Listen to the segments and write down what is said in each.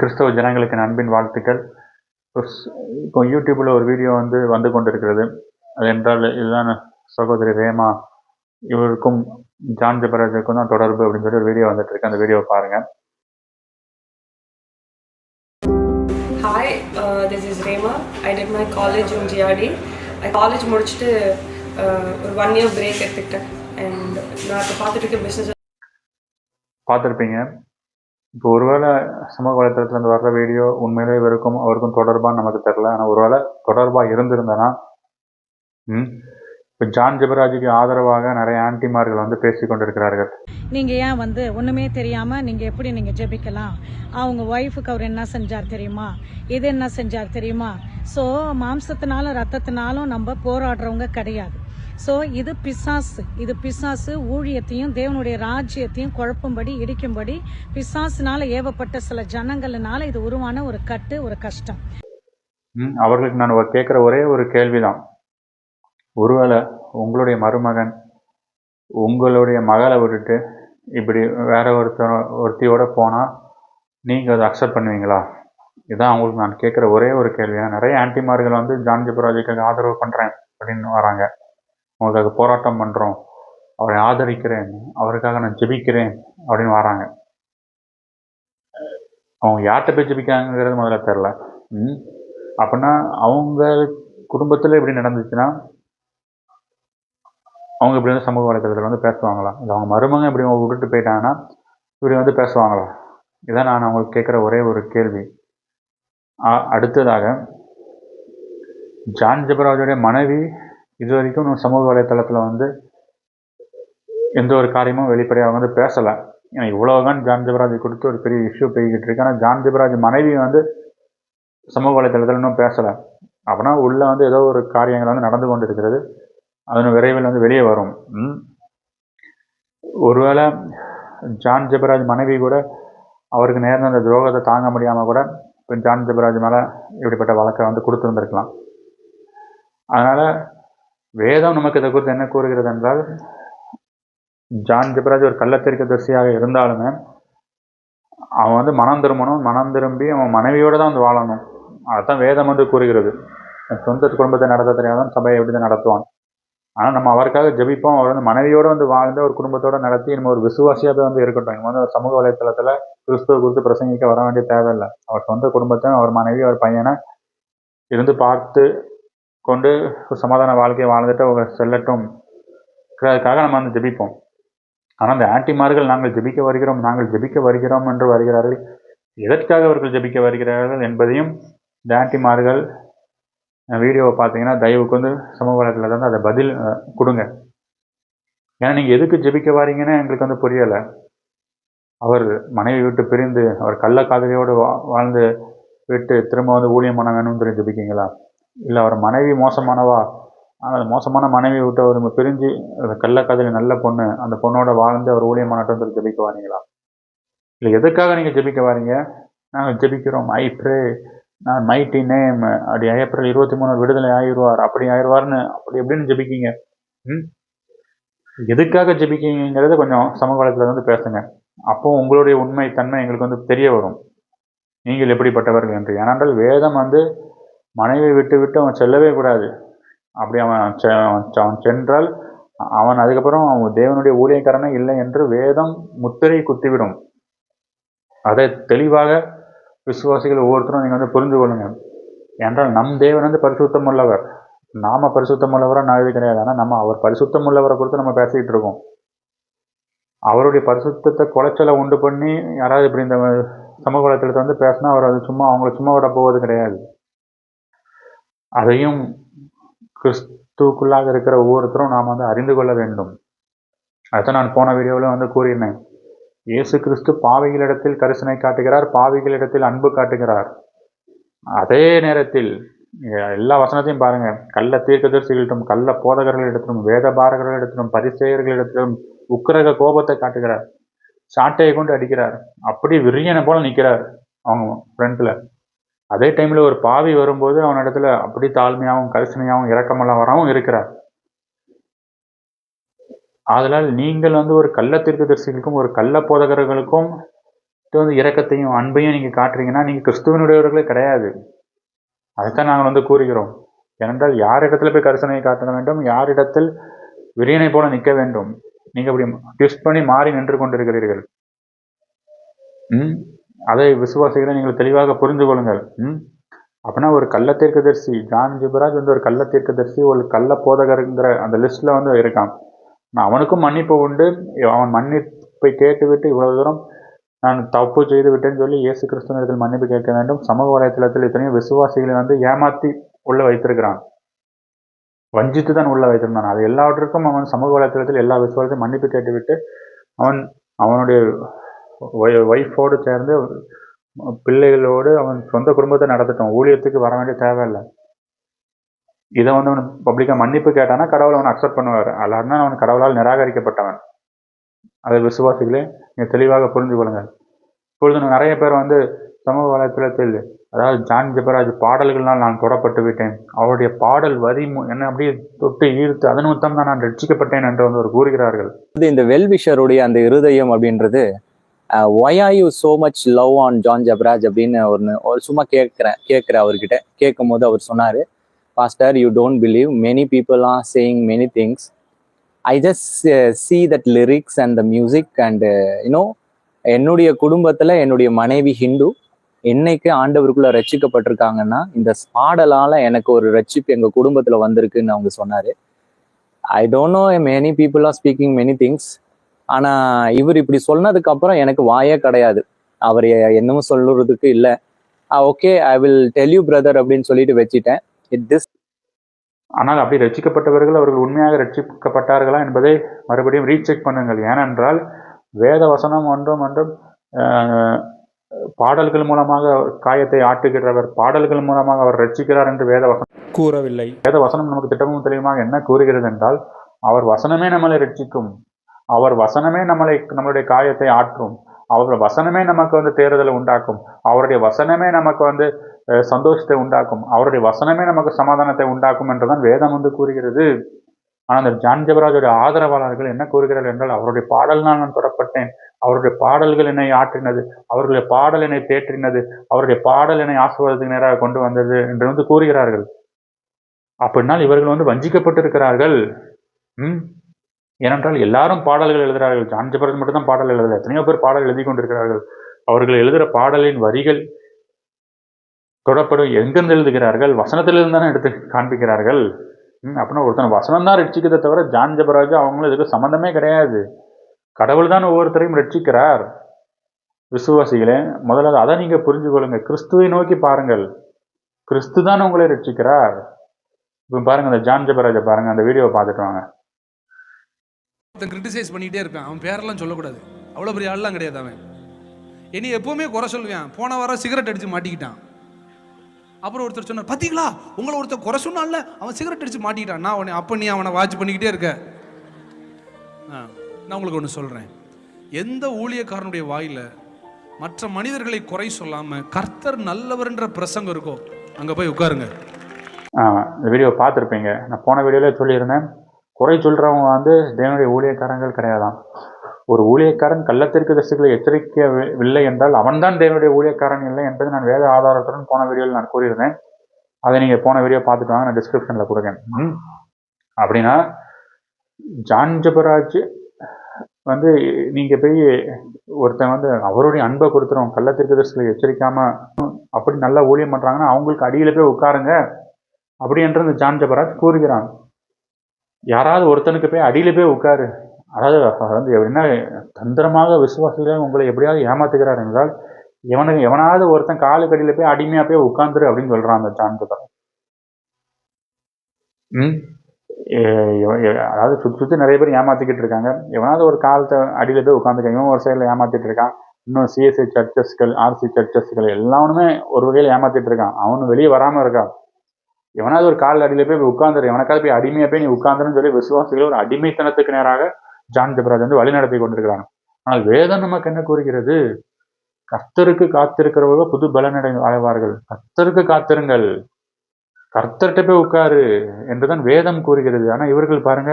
கிறிஸ்தவ ஜனங்களுக்கு அன்பின் வாழ்த்துக்கள். இப்போ யூடியூப்பில் ஒரு வீடியோ வந்து வந்து கொண்டிருக்கிறது. அது என்றால் இதுதான் சகோதரி ரேமா. இவருக்கும் ஜான் ஜெபராஜுக்கும் தான் தொடர்பு அப்படின்னு சொல்லி ஒரு வீடியோ வந்துட்டு இருக்கு. அந்த வீடியோவை பாருங்க. Hi, this is Rema. I did my college in GRD. I college முடிச்சுட்டு uh, ஒரு ஒன் இயர் பிரேக் எடுத்துக்கிட்டேன். அண்ட் நான் இப்போ பார்த்துட்டு இருக்க பிஸ்னஸ் பார்த்துருப்பீங்க. இப்போ ஒருவேளை சமூக வலைத்தளத்துலேருந்து வர்ற வீடியோ உண்மையிலே இவருக்கும் அவருக்கும் தொடர்பான்னு நமக்கு தெரில ஆனால் ஒருவேளை தொடர்பாக இருந்திருந்தனா ம் இப்போ ஜான் ஜெபராஜுக்கு ஆதரவாக நிறைய ஆன்டிமார்கள் வந்து பேசி கொண்டிருக்கிறார்கள். நீங்கள் ஏன் வந்து ஒன்றுமே தெரியாமல் நீங்கள் எப்படி நீங்கள் ஜெபிக்கலாம்? அவங்க ஒய்ஃபுக்கு அவர் என்ன செஞ்சார் தெரியுமா? இது என்ன செஞ்சார் தெரியுமா? ஸோ மாம்சத்தினாலும் ரத்தத்தினாலும் நம்ம போராடுறவங்க கிடையாது. ஸோ இது பிசாசு. இது பிசாசு ஊழியத்தையும் தேவனுடைய ராஜ்யத்தையும் குழப்பும்படி இடிக்கும்படி பிசாசுனால ஏவப்பட்ட சில ஜனங்கள்னால இது உருவான ஒரு கட்டு ஒரு கஷ்டம். அவர்களுக்கு நான் ஒரு கேட்குற ஒரே ஒரு கேள்விதான். ஒருவேளை உங்களுடைய மருமகன் உங்களுடைய மகளை விட்டுட்டு இப்படி வேற ஒருத்தர் ஒருத்தியோட போனால் நீங்கள் அதை அக்செப்ட் பண்ணுவீங்களா? இதான் அவங்களுக்கு நான் கேட்குற ஒரே ஒரு கேள்வி. ஏன்னா நிறைய ஆன்டிமார்கள் வந்து ஜான்ஜி ஜெபராஜுக்கு ஆதரவு பண்ணுறேன் அப்படின்னு வராங்க. உங்களுக்காக போராட்டம் பண்ணுறோம் அவரை ஆதரிக்கிறேன். அவருக்காக நான் ஜெபிக்கிறேன் அப்படின்னு வராங்க. அவங்க யார்கிட்ட போய் ஜெபிக்கிறாங்கிறது முதல்ல தெரில அப்படின்னா அவங்க குடும்பத்தில் இப்படி நடந்துச்சுன்னா அவங்க இப்படி வந்து சமூக வலைத்தளத்தில் வந்து பேசுவாங்களா? இல்லை அவங்க மருமகன் இப்படி அவங்க விட்டுட்டு போயிட்டாங்கன்னா இப்படி வந்து பேசுவாங்களா? இதான் நான் அவங்களுக்கு கேட்குற ஒரே ஒரு கேள்வி. அடுத்ததாக ஜான் ஜெபராஜுடைய மனைவி இது வரைக்கும் சமூக வலைத்தளத்தில் வந்து எந்த ஒரு காரியமும் வெளிப்படையாக வந்து பேசலை. ஏன்னா இவ்வளோதான் ஜான் ஜெபராஜ் கொடுத்து ஒரு பெரிய இஷ்யூ போய்கிட்டு இருக்கு. ஆனால் ஜான் ஜெபராஜ் மனைவி வந்து சமூக வலைத்தளத்தில் இன்னும் பேசலை. அப்படின்னா உள்ளே வந்து ஏதோ ஒரு காரியங்கள் வந்து நடந்து கொண்டு இருக்கிறது அதன் விரைவில் வந்து வெளியே வரும். ஒருவேளை ஜான் ஜெபராஜ் மனைவி கூட அவருக்கு நேர்ந்த அந்த துரோகத்தை தாங்க முடியாமல் கூட இப்போ ஜான் ஜெபராஜ் மேலே இப்படிப்பட்ட வழக்கை வந்து கொடுத்துருந்துருக்கலாம். அதனால் வேதம் நமக்கு இதை குறித்து என்ன கூறுகிறது என்றால் ஜான் ஜபராஜ் ஒரு கள்ளத்தெரிக்க தரிசியாக இருந்தாலுமே அவன் வந்து மனம் திரும்பணும் மனம் திரும்பி அவன் மனைவியோட தான் வந்து வாழணும். அதுதான் வேதம் வந்து கூறுகிறது. சொந்த குடும்பத்தை நடத்த தெரியாதான் சபையை எப்படி தான் நடத்துவான். ஆனால் நம்ம அவருக்காக ஜெபிப்போம். அவர் வந்து மனைவியோடு வந்து வாழ்ந்து ஒரு குடும்பத்தோடு நடத்தி நம்ம ஒரு விசுவாசியாகவே வந்து இருக்கட்டும். இவங்க வந்து ஒரு சமூக வலைத்தளத்தில் கிறிஸ்துவ குறித்து பிரசங்கிக்க வர வேண்டிய தேவையில்லை. அவர் சொந்த குடும்பத்தை அவர் மனைவி அவர் பையனை இருந்து பார்த்து கொண்டு ஒரு சமாதான வாழ்க்கையை வாழ்ந்துட்டு அவங்க செல்லட்டும். அதுக்காக நம்ம வந்து ஜெபிப்போம். ஆனால் அந்த ஆன்டிமார்கள் நாங்கள் ஜெபிக்க வருகிறோம் நாங்கள் ஜெபிக்க வருகிறோம் என்று வருகிறார்கள். எதற்காக அவர்கள் ஜெபிக்க வருகிறார்கள் என்பதையும் இந்த ஆன்டிமார்கள் வீடியோவை பார்த்தீங்கன்னா தயவுக்கு வந்து சமூக வலைத்தளத்தில் வந்து அதை பதில் கொடுங்க. ஏன்னா நீங்கள் எதுக்கு ஜெபிக்க வாரீங்கன்னு எங்களுக்கு வந்து புரியலை. அவர் மனைவி விட்டு பிரிந்து அவர் கள்ள காதலியோடு வா வாழ்ந்து விட்டு திரும்ப வந்து ஊழியம் பண்ண வேணும்னு சொல்லி ஜெபிக்கீங்களா? இல்லை அவர் மனைவி மோசமானவா? ஆனால் மோசமான மனைவி விட்டு அவர் பிரிஞ்சு அந்த கள்ளக்காதலி நல்ல பொண்ணு அந்த பொண்ணோட வாழ்ந்து அவர் ஊழிய மாநாட்டம் சொல்லி ஜெபிக்க வாரீங்களா? இல்லை எதுக்காக நீங்கள் ஜெபிக்க வாரீங்க? நாங்கள் ஜெபிக்கிறோம். ஐ ப்ரே நான் மைட்டி நேம் அப்படி ஏப்ரல் இருபத்தி மூணு விடுதலை ஆயிடுவார். அப்படி ஆயிடுவார்னு அப்படி எப்படின்னு ஜெபிக்கீங்க. ம்? எதுக்காக ஜெபிக்கிங்கிறத கொஞ்சம் சமூக வந்து பேசுங்க. அப்போ உங்களுடைய உண்மை தன்மை எங்களுக்கு வந்து தெரிய வரும். நீங்கள் எப்படிப்பட்டவர்கள் என்று. ஏனென்றால் வேதம் வந்து மனைவியை விட்டுவிட்டு அவன் செல்லவே கூடாது. அப்படி அவன் அவன் செ- அவன் சென்றால் அவன் அதுக்கப்புறம் அவன் தேவனுடைய ஊழியக்காரனே இல்லை என்று வேதம் முத்திரை குத்திவிடும். அதை தெளிவாக விசுவாசிகள் ஒவ்வொருத்தரும் நீங்கள் வந்து புரிந்து கொள்ளுங்க. என்றால் நம் தேவன் வந்து பரிசுத்தம் உள்ளவர் நாம பரிசுத்தம் உள்ளவராக நான் இது கிடையாது. ஆனால் நம்ம அவர் பரிசுத்தம் உள்ளவரை குறித்து நம்ம பேசிக்கிட்டு இருக்கோம். அவருடைய பரிசுத்தத்தை குலைச்சலை உண்டு பண்ணி யாராவது இப்படி இந்த சமூக வலைத்தளத்தை வந்து பேசினா அவர் அது சும்மா அவங்கள சும்மா விட போவது கிடையாது. அதையும் கிறிஸ்துக்குள்ளாக இருக்கிற ஒவ்வொருத்தரும் நாம் வந்து அறிந்து கொள்ள வேண்டும். அதுதான் நான் போன வீடியோவில் வந்து கூறினேன் இயேசு கிறிஸ்து பாவிகளிடத்தில் கரிசனை காட்டுகிறார் பாவிகளிடத்தில் அன்பு காட்டுகிறார். அதே நேரத்தில் எல்லா வசனத்தையும் பாருங்க. கள்ள தீர்க்கதரிசிகளிடம் கள்ள போதகர்களிடத்திலும் வேத பாரகர்களிடத்திலும் பரிசெயர்களிடத்திலும் உக்கிரக கோபத்தை காட்டுகிறார். சாட்டையை கொண்டு அடிக்கிறார். அப்படி விரியனை போல நிற்கிறார். அவங்க ஃப்ரண்ட்ல அதே டைமில் ஒரு பாவி வரும்போது அவன் இடத்துல அப்படி தாழ்மையாகவும் கரிசனையாகவும் இரக்கமல்லவராகவும் இருக்கிறார். ஆதலால் நீங்கள் வந்து ஒரு கள்ள தீர்க்கதரிசிகளுக்கும் ஒரு கள்ள போதகர்களுக்கும் வந்து இரக்கத்தையும் அன்பையும் நீங்கள் காட்டுறீங்கன்னா நீங்கள் கிறிஸ்துவனுடையவர்களே கிடையாது. அதைத்தான் நாங்கள் வந்து கூறுகிறோம். ஏனென்றால் யாரிடத்தில் போய் கரிசனையை காட்ட வேண்டும்? யாரிடத்தில் விரியனை போல நிற்க வேண்டும்? நீங்கள் அப்படி ட்விஸ்ட் பண்ணி மாறி நின்று கொண்டிருக்கிறீர்கள். ம்? அதை விசுவாசிகளை நீங்கள் தெளிவாக புரிந்து கொள்ளுங்கள். ம்? அப்படின்னா ஒரு கள்ள தீர்க்கதரிசி ஜான் ஜிபராஜ் வந்து ஒரு கள்ள தீர்க்கதரிசி ஒரு கள்ள போதகருங்கிற அந்த லிஸ்ட்டில் வந்து இருக்கான். நான் அவனுக்கும் மன்னிப்பு உண்டு. அவன் மன்னிப்பை கேட்டுவிட்டு இவ்வளவு தூரம் நான் தப்பு செய்து விட்டேன்னு சொல்லி இயேசு கிறிஸ்துவத்தில் மன்னிப்பு கேட்க வேண்டும். சமூக வலைத்தளத்தில் இத்தனையும் விசுவாசிகளை வந்து ஏமாற்றி உள்ள வைத்திருக்கிறான். வஞ்சித்து தான் உள்ள வைத்திருந்தான். அது எல்லாவற்றுக்கும் அவன் சமூக வலைத்தளத்தில் எல்லா விசுவாசத்தையும் மன்னிப்பு கேட்டுவிட்டு அவன் அவனுடைய ஒய்ஃபோடு சேர்ந்து பிள்ளைகளோடு அவன் சொந்த குடும்பத்தை நடத்தட்டும். ஊழியத்துக்கு வர வேண்டிய தேவையில்லை. இதை வந்து அவன் பப்ளிக்காக மன்னிப்பு கேட்டானா கடவுள் அவனை அக்செப்ட் பண்ணுவார். அல்லாருன்னா அவன் கடவுளால் நிராகரிக்கப்பட்டவன். அதை விசுவாசிகளே நீங்கள் தெளிவாக புரிந்து கொள்ளுங்கள். இப்பொழுது நிறைய பேர் வந்து சமூக வலைத்தளத்தில் அதாவது ஜான் ஜெபராஜ் பாடல்கள்னால் நான் தொடப்பட்டு விட்டேன். அவருடைய பாடல் வரி மு- என்னை அப்படியே தொட்டு ஈர்த்து அதன் நிமித்தம் தான் நான் ரட்சிக்கப்பட்டேன் என்று வந்து ஒரு கூறுகிறார்கள். இந்த வெல்விஷருடைய அந்த இருதயம் அப்படின்றது why are you so much love on John Jebaraj அப்படின்னு ஒன்று ஒரு சும்மா கேட்குறேன் கேட்குறேன் அவர்கிட்ட. கேட்கும் போது அவர் சொன்னார் pastor you don't believe many people are saying many things I just see that lyrics and the music and you know என்னுடைய குடும்பத்தில் என்னுடைய மனைவி ஹிந்து என்னைக்கு ஆண்டவருக்குள்ள ரட்சிக்கப்பட்டிருக்காங்கன்னா இந்த பாடலால் எனக்கு ஒரு ரட்சிப்பு எங்கள் குடும்பத்தில் வந்திருக்குன்னு அவங்க சொன்னார். I don't know many people are speaking many things ஆனா இவர் இப்படி சொன்னதுக்கு அப்புறம் எனக்கு வாயே கிடையாது. அவர் எ- என்னமும் சொல்லுறதுக்கு இல்லை. Okay I will tell you brother அப்படின்னு சொல்லிட்டு வச்சிட்டேன். இட் திஸ் ஆனால் அப்படி ரட்சிக்கப்பட்டவர்கள் அவர்கள் உண்மையாக ரட்சிக்கப்பட்டார்களா என்பதை மறுபடியும் ரீசெக் பண்ணுங்கள். ஏனென்றால் வேத வசனம் ஒன்றும் ஒன்றும் பாடல்கள் மூலமாக காயத்தை ஆட்டுகிறவர் பாடல்கள் மூலமாக அவர் ரட்சிக்கிறார் என்று வேத வசனம் கூறவில்லை. வேத வசனம் நமக்கு திட்டமும் தெளிவுமாக என்ன கூறுகிறது என்றால் அவர் வசனமே நம்மளை ரட்சிக்கும். அவர் வசனமே நம்மளை நம்மளுடைய காயத்தை ஆற்றும். அவர் வசனமே நமக்கு வந்து தேறுதலை உண்டாக்கும். அவருடைய வசனமே நமக்கு வந்து சந்தோஷத்தை உண்டாக்கும். அவருடைய வசனமே நமக்கு சமாதானத்தை உண்டாக்கும் என்றுதான் வேதம் வந்து கூறுகிறது. ஆனால் அந்த ஜான் ஆதரவாளர்கள் என்ன கூறுகிறார்கள் என்றால் அவருடைய பாடல்னால் நான் தொடப்பட்டேன். அவருடைய பாடல்கள் என்னை ஆற்றினது. அவருடைய பாடல் என்னை தேற்றினது. அவருடைய பாடல் என்னை ஆசிர்வாதத்துக்கு நேராக கொண்டு வந்தது என்று வந்து கூறுகிறார்கள். அப்படின்னால் இவர்கள் வந்து வஞ்சிக்கப்பட்டிருக்கிறார்கள். ம்? ஏனென்றால் எல்லாரும் பாடல்கள் எழுதுகிறார்கள். ஜான் ஜபரத் மட்டும் தான் பாடல் எழுதல. எத்தனையோ பேர் பாடல் எழுதி கொண்டிருக்கிறார்கள். அவர்கள் எழுதுகிற பாடலின் வரிகள் தொடப்படும் எங்கிருந்து எழுதுகிறார்கள்? வசனத்திலிருந்து தானே எடுத்து காண்பிக்கிறார்கள். அப்படின்னா ஒருத்தன் வசனம் தான் ரட்சிக்கிறத தவிர ஜான் ஜபராஜ் அவங்களும் இதுக்கு சம்மந்தமே கிடையாது. கடவுள் தான் ஒவ்வொருத்தரையும் ரட்சிக்கிறார். விசுவாசிகளே முதல்ல அதை நீங்கள் புரிஞ்சு கொள்ளுங்க. கிறிஸ்துவை நோக்கி பாருங்கள். கிறிஸ்து தான் உங்களை ரட்சிக்கிறார். இப்போ பாருங்கள் அந்த ஜான் ஜபராஜை பாருங்கள் அந்த வீடியோவை பார்த்துட்டு வாங்க. ஒருத்தன் கிரிட்டிசைஸ் பண்ணிக்கிட்டே இருப்பேன் அவன் பேரெல்லாம் சொல்லக்கூடாது. அவ்வளோ பெரிய ஆள்லாம் கிடையாது அவன். இனி எப்போவுமே குறை சொல்லுவேன். போன வாரம் சிகரெட் அடித்து மாட்டிக்கிட்டான். அப்புறம் ஒருத்தர் சொன்னார் பார்த்தீங்களா உங்களை ஒருத்தர் குறை சொன்னால அவன் சிகரெட் அடித்து மாட்டிக்கிட்டான். நான் உடனே அப்போ நீ அவனை வாட்ச் பண்ணிக்கிட்டே இருக்க. நான் உங்களுக்கு ஒன்று சொல்கிறேன் எந்த ஊழியக்காரனுடைய வாயில் மற்ற மனிதர்களை குறை சொல்லாமல் கர்த்தர் நல்லவர்ன்ற பிரசங்கம் இருக்கோ அங்கே போய் உட்காருங்க. இந்த வீடியோ பார்த்துருப்பீங்க. நான் போன வீடியோவில் சொல்லியிருந்தேன். குறை சொல்கிறவங்க வந்து தேவனுடைய ஊழியக்காரங்கள் கிடையாதான் ஒரு ஊழியக்காரன் கள்ளத்திற்கு தரிசிகளை எச்சரிக்கவில்லை என்றால் அவன்தான் தேவனுடைய ஊழியக்காரன் இல்லை என்பது நான் வேத ஆதாரத்துடன் போன வீடியோவில் நான் கூறியிருந்தேன். அதை நீங்கள் போன வீடியோ பார்த்துட்டு வாங்க நான் டிஸ்கிரிப்ஷனில் கொடுக்கேன். அப்படின்னா ஜான் ஜபராஜ் வந்து நீங்கள் போய் ஒருத்தன் வந்து அவருடைய அன்பை கொடுத்துரும் கள்ளத்திற்கு தரிசிகளை எச்சரிக்காமல் அப்படி நல்லா ஊழியம் பண்ணுறாங்கன்னா அவங்களுக்கு அடியில் போய் உட்காருங்க அப்படி என்று ஜான்ஜபராஜ் ஜான் ஜபராஜ் கூறுகிறான். யாராவது ஒருத்தனுக்கு போய் அடியில் போய் உட்காரு. அதாவது வந்து எப்படின்னா தந்திரமாக விசுவாசிகளை உங்களை எப்படியாவது ஏமாத்துகிறார் என்றால் எவனுக்கு எவனாவது ஒருத்தன் காலுக்கு அடியில் போய் அடிமையாக போய் உட்காந்துரு அப்படின்னு சொல்கிறான் அந்த ஜான் ம்? அதாவது சுற்றி சுற்றி நிறைய பேர் ஏமாத்திக்கிட்டு இருக்காங்க. எவனாவது ஒரு காலத்தை அடியில் போய் உட்காந்துருக்காங்க இவன் ஒரு சைடில் ஏமாத்திட்டு இருக்கான். இன்னும் சிஎஸ்ஐ சர்ச்சஸ்கள் ஆர்சி சர்ச்சஸ்கள் எல்லாமே ஒரு வகையில் ஏமாத்திட்டு இருக்கான். அவனு வெளியே வராமல் இருக்கான். எவனாவது ஒரு கால் அடியில் போய் உட்காந்துரு எவனக்காவது போய் அடிமையாக போய் நீ உட்காந்துருன்னு சொல்லி விசுவாசிகள் ஒரு அடிமைத்தனத்துக்கு நேராக ஜான் ஜெபராஜ் வந்து வழி நடத்தி கொண்டிருக்கிறாங்க. ஆனால் வேதம் நமக்கு என்ன கூறுகிறது? கர்த்தருக்கு காத்திருக்கிறவர்கள் புது பலனடை அடைவார்கள். கர்த்தருக்கு காத்திருங்கள். கர்த்தர்கிட்ட போய் உட்காரு என்றுதான் வேதம் கூறுகிறது. ஆனால் இவர்கள் பாருங்க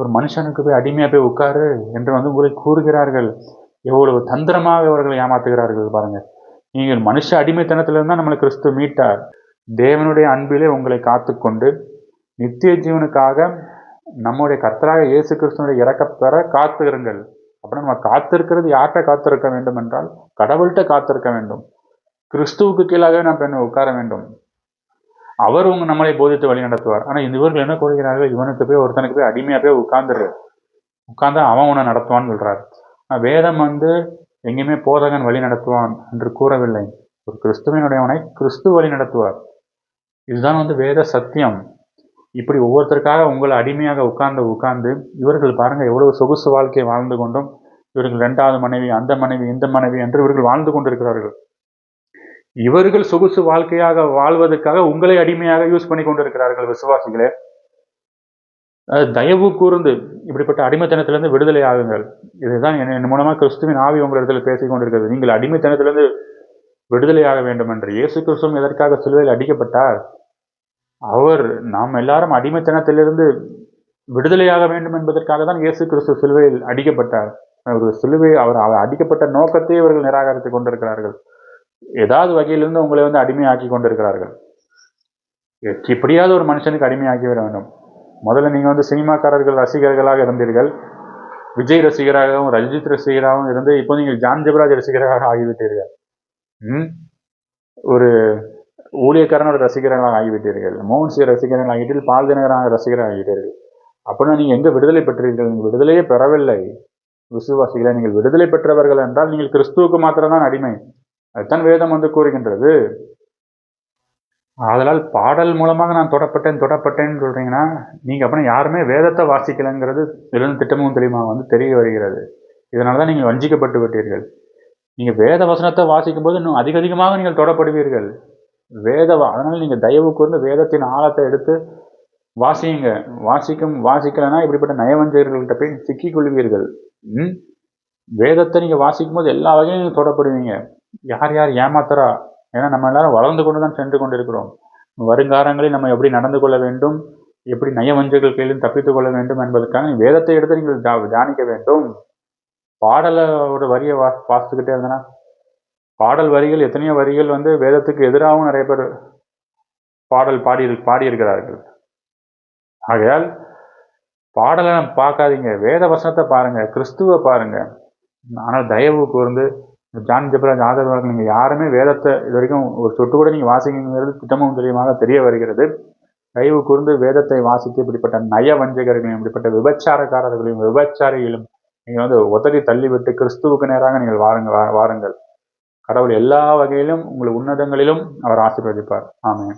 ஒரு மனுஷனுக்கு போய் அடிமையா போய் உட்காரு என்று வந்து உங்களை கூறுகிறார்கள். எவ்வளவு தந்திரமாக இவர்களை ஏமாத்துகிறார்கள் பாருங்க. நீங்கள் மனுஷ அடிமைத்தனத்திலிருந்து தான் நம்மளை கிறிஸ்து மீட்டார். தேவனுடைய அன்பிலே உங்களை காத்துக்கொண்டு நித்திய ஜீவனுக்காக நம்முடைய கர்த்தராக இயேசு கிறிஸ்தனுடைய இறக்கப் பெற காத்துருங்கள் அப்படின்னா நம்ம காத்திருக்கிறது யார்கிட்ட காத்திருக்க வேண்டும் என்றால் கடவுள்கிட்ட காத்திருக்க வேண்டும். கிறிஸ்துவுக்கு கீழாகவே நாம் பெண்ணை உட்கார வேண்டும். அவர் உங்க நம்மளை போதித்து வழி நடத்துவார். ஆனால் இந்த இவர்கள் என்ன கூறுகிறார்கள்? இவனுக்கு போய் ஒருத்தனுக்கு போய் அடிமையாக போய் உட்கார்ந்துரு. உட்கார்ந்தா அவன் உன்னை நடத்துவான்னு சொல்றார். வேதம் வந்து எங்கேயுமே போதகன் வழி நடத்துவான் என்று கூறவில்லை. ஒரு கிறிஸ்துவனுடையவனை கிறிஸ்து வழி நடத்துவார். இதுதான் வந்து வேத சத்தியம். இப்படி ஒவ்வொருத்தருக்காக உங்களை அடிமையாக உட்கார்ந்து உட்கார்ந்து இவர்கள் பாருங்க எவ்வளவு சொகுசு வாழ்க்கையை வாழ்ந்து கொண்டும் இவர்கள் ரெண்டாவது மனைவி அந்த மனைவி இந்த மனைவி என்று இவர்கள் வாழ்ந்து கொண்டிருக்கிறார்கள். இவர்கள் சொகுசு வாழ்க்கையாக வாழ்வதற்காக உங்களை அடிமையாக யூஸ் பண்ணி கொண்டிருக்கிறார்கள் விசுவாசிகளே. அது தயவு கூர்ந்து இப்படிப்பட்ட அடிமைத்தனத்திலிருந்து விடுதலை ஆகுங்கள். இதுதான் என் மூலமாக கிறிஸ்துவின் ஆவி உங்களிடத்தில் பேசிக் கொண்டிருக்கிறது. நீங்கள் அடிமைத்தனத்திலிருந்து விடுதலையாக வேண்டும் என்று இயேசு கிறிஸ்துவும் எதற்காக சிலுவையில் அடிக்கப்பட்டார்? அவர் நாம் எல்லாரும் அடிமைத்தனத்திலிருந்து விடுதலையாக வேண்டும் என்பதற்காக தான் இயேசு கிறிஸ்து சிலுவையில் அடிக்கப்பட்டார். ஒரு சிலுவை அவர் அவர் அடிக்கப்பட்ட நோக்கத்தை இவர்கள் நிராகரித்துக் கொண்டிருக்கிறார்கள். ஏதாவது வகையிலிருந்து உங்களை வந்து அடிமையாக்கி கொண்டிருக்கிறார்கள். எப்படியாவது ஒரு மனுஷனுக்கு அடிமையாக்கி விட வேண்டும். முதல்ல நீங்கள் வந்து சினிமாக்காரர்கள் ரசிகர்களாக இருந்தீர்கள். விஜய் ரசிகராகவும் ரஜித் ரசிகராகவும் இருந்து இப்போ நீங்கள் ஜான் ஜெபராஜ் ரசிகராக ஆகிவிட்டீர்கள். ம்? ஒரு ஊழியக்காரனோட ரசிகர்களாக ஆகிவிட்டீர்கள். மோகன் சிங் ரசிகர்கள் ஆகிட்டீர்கள் பால் தினகரான ரசிகராக ஆகிட்டீர்கள் அப்படின்னா நீங்கள் எங்கே விடுதலை பெற்றீர்கள்? நீங்கள் விடுதலையே பெறவில்லை. விசுவாசிகளை நீங்கள் விடுதலை பெற்றவர்கள் என்றால் நீங்கள் கிறிஸ்துவுக்கு மாத்திரம்தான் அடிமை. அதுதான் வேதம் வந்து கூறுகின்றது. ஆதலால் பாடல் மூலமாக நான் தொடப்பட்டேன் தொடப்பட்டேன்னு சொல்கிறீங்கன்னா நீங்கள் அப்படின்னா யாருமே வேதத்தை வாசிக்கலைங்கிறது இதிலிருந்து திட்டமும் தெளிவாக வந்து தெரிய வருகிறது. இதனால தான் நீங்கள் வஞ்சிக்கப்பட்டு விட்டீர்கள். நீங்கள் வேத வசனத்தை வாசிக்கும் போது இன்னும் அதிக அதிகமாக நீங்கள் தொடப்படுவீர்கள். வேத அதனால் நீங்கள் தயவு கூர்ந்து வேதத்தின் ஆழத்தை எடுத்து வாசியுங்க. வாசிக்கும் வாசிக்கலைன்னா இப்படிப்பட்ட நயவஞ்சகர்கள்ட்ட போய் சிக்கிக்கொள்வீர்கள் ம்? வேதத்தை நீங்கள் வாசிக்கும் போது எல்லா வகையிலும் நீங்கள் தொடப்படுவீங்க. யார் யார் ஏமாத்துறா? ஏன்னா நம்ம எல்லாரும் வளர்ந்து கொண்டு தான் சென்று கொண்டிருக்கிறோம். வருங்காலங்களில் நம்ம எப்படி நடந்து கொள்ள வேண்டும்? எப்படி நயவஞ்சகர்கள் கையிலும் தப்பித்துக் கொள்ள வேண்டும் என்பதற்காக வேதத்தை எடுத்து நீங்கள் தியானிக்க வேண்டும். பாடலோட வரியை வா வாசித்துக்கிட்டே இருந்தேன்னா பாடல் வரிகள் எத்தனையோ வரிகள் வந்து வேதத்துக்கு எதிராகவும் நிறைய பேர் பாடல் பாடி பாடியிருக்கிறார்கள். ஆகையால் பாடலை பார்க்காதீங்க. வேத வசனத்தை பாருங்கள் கிறிஸ்துவை பாருங்கள் ஆனால் தயவு கூர்ந்து ஜான் ஜெபராஜ் அவர்கள் நீங்கள் யாருமே வேதத்தை இது வரைக்கும் ஒரு சொட்டு கூட நீங்கள் வாசிங்கிறது திட்டமும் தெளிவாக தெரிய வருகிறது. தயவு கூர்ந்து வேதத்தை வாசித்து இப்படிப்பட்ட நய வஞ்சகர்களையும் இப்படிப்பட்ட விபச்சாரக்காரர்களையும் விபச்சாரிகளும் நீங்கள் வந்து ஒத்தடி தள்ளிவிட்டு கிறிஸ்துவுக்கு நேராக நீங்கள் வாருங்கள் வா- வாருங்கள். கடவுள் எல்லா வகையிலும் உங்கள் உன்னதங்களிலும் அவர் ஆசீர்வதிப்பார். ஆமே